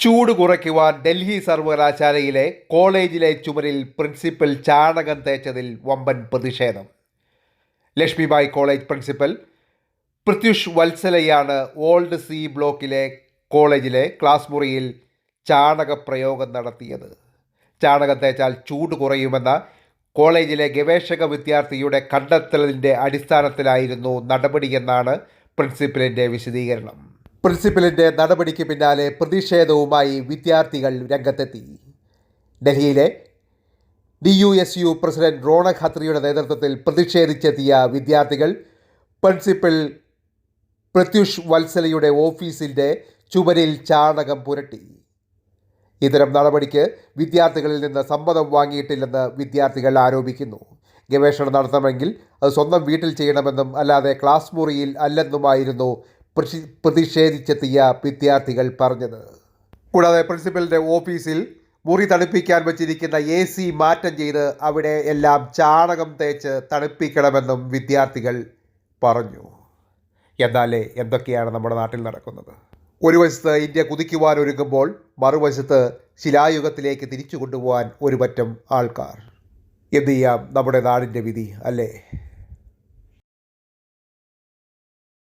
ചൂട് കുറയ്ക്കുവാൻ ഡൽഹി സർവകലാശാലയിലെ കോളേജിലെ ചുമരിൽ പ്രിൻസിപ്പൽ ചാണകം തേച്ചതിൽ വമ്പൻ പ്രതിഷേധം. ലക്ഷ്മിബായ് കോളേജ് പ്രിൻസിപ്പൽ പൃഥ്വിഷ് വത്സലയാണ് ഓൾഡ് സി ബ്ലോക്കിലെ കോളേജിലെ ക്ലാസ് മുറിയിൽ ചാണകപ്രയോഗം നടത്തിയത്. ചാണകം തേച്ചാൽ ചൂട് കുറയുമെന്ന കോളേജിലെ ഗവേഷക വിദ്യാർത്ഥിയുടെ കണ്ടെത്തലിന്റെ അടിസ്ഥാനത്തിലായിരുന്നു നടപടിയെന്നാണ് പ്രിൻസിപ്പലിന്റെ വിശദീകരണം. പ്രിൻസിപ്പലിന്റെ നടപടിക്ക് പിന്നാലെ പ്രതിഷേധവുമായി വിദ്യാർത്ഥികൾ രംഗത്തെത്തി. ഡൽഹിയിലെ D U S U president Ronak ഖത്രിയുടെ നേതൃത്വത്തിൽ പ്രതിഷേധിച്ചെത്തിയ വിദ്യാർത്ഥികൾ പ്രിൻസിപ്പൽ പ്രത്യുഷ് വത്സലയുടെ ഓഫീസിന്റെ ചുമരിൽ ചാണകം പുരട്ടി. ഇത്തരം നടപടിക്ക് വിദ്യാർത്ഥികളിൽ നിന്ന് സമ്മതം വാങ്ങിയിട്ടില്ലെന്ന് വിദ്യാർത്ഥികൾ ആരോപിക്കുന്നു. ഗവേഷണം നടത്തണമെങ്കിൽ അത് സ്വന്തം വീട്ടിൽ ചെയ്യണമെന്നും അല്ലാതെ ക്ലാസ് മുറിയിൽ അല്ലെന്നുമായിരുന്നു പ്രതി- പ്രതിഷേധിച്ചെത്തിയ വിദ്യാർത്ഥികൾ പറഞ്ഞത്. കൂടാതെ പ്രിൻസിപ്പലിന്റെ ഓഫീസിൽ മുറി തണുപ്പിക്കാൻ വച്ചിരിക്കുന്ന എ സി മാറ്റം ചെയ്ത് അവിടെ എല്ലാം ചാണകം തേച്ച് തണുപ്പിക്കണമെന്നും വിദ്യാർത്ഥികൾ പറഞ്ഞു. എന്നാലേ എന്തൊക്കെയാണ് നമ്മുടെ നാട്ടിൽ നടക്കുന്നത്? ഒരു വശത്ത് ഇന്ത്യ കുതിക്കുവാൻ ഒരുങ്ങുമ്പോൾ മറുവശത്ത് ശിലായുഗത്തിലേക്ക് തിരിച്ചു കൊണ്ടുപോകാൻ ഒരു പറ്റം ആൾക്കാർ. എന്ത് ചെയ്യാം? നമ്മുടെ നാടിന്റെ വിധി അല്ലേ?